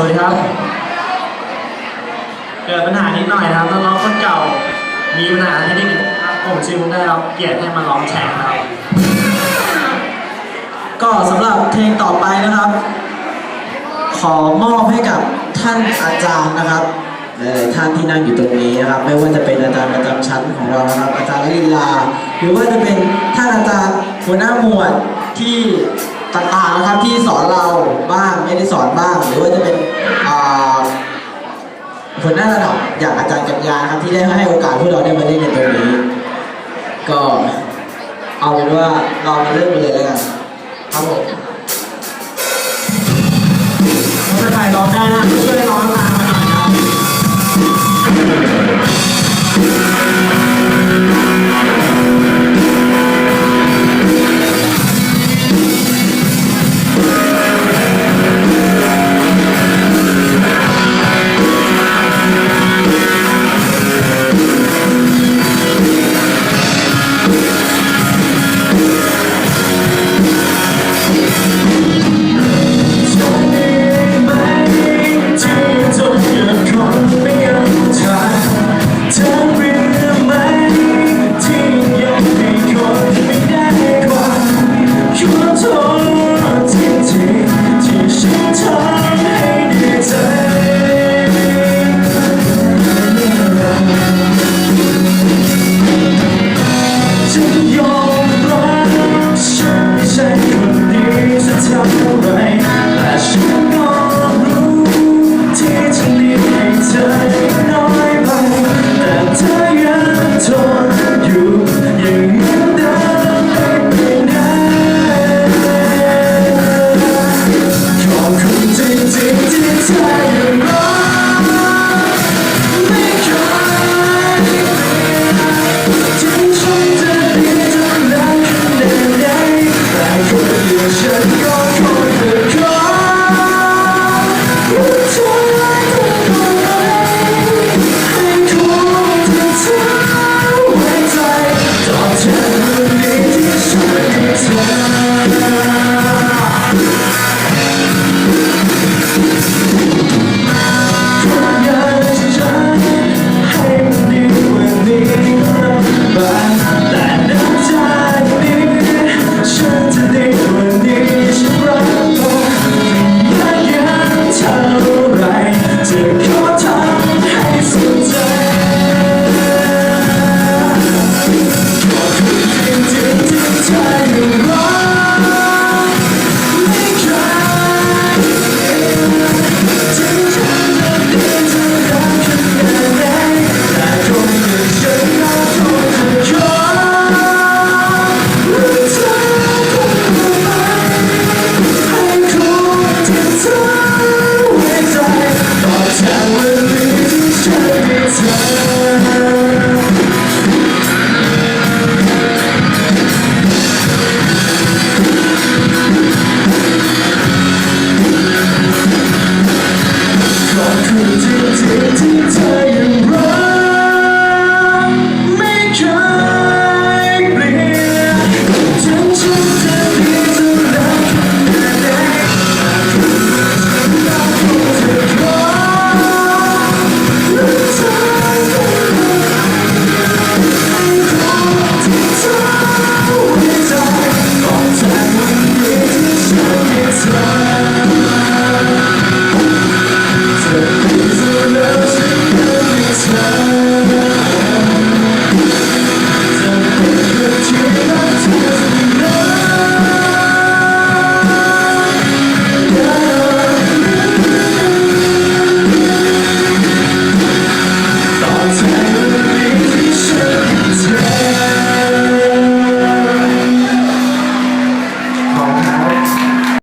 สวัสดีครับ เกิดปัญหานิดหน่อยนะครับน้องๆคนเก่า มีปัญหาที่ได้ยินครับผมชื่อได้รับเกียรติให้มาร้องแทนครับ ก็สำหรับเพลงต่อไปนะครับ ขอมอบให้กับท่านอาจารย์นะครับหลายๆท่านที่นั่งอยู่ตรงนี้นะครับ ไม่ว่าจะเป็นอาจารย์ประจำชั้นของเรานะครับอาจารย์ลิลา หรือว่าจะเป็นท่านอาจารย์หัวหน้าหมวดที่ ต่างๆนะครับที่สอนเราบ้างไม่ได้สอนบ้าง หรือว่าจะเป็นคนหน้าระดับอย่างอาจารย์กัญญานครับที่ได้ให้โอกาสพวกเราได้มาเล่นในตรงนี้ ก็เอาเป็นว่าเรามาเริ่มกันเลยแล้วกันครับผมถ้าใครร้องได้นะช่วยร้อง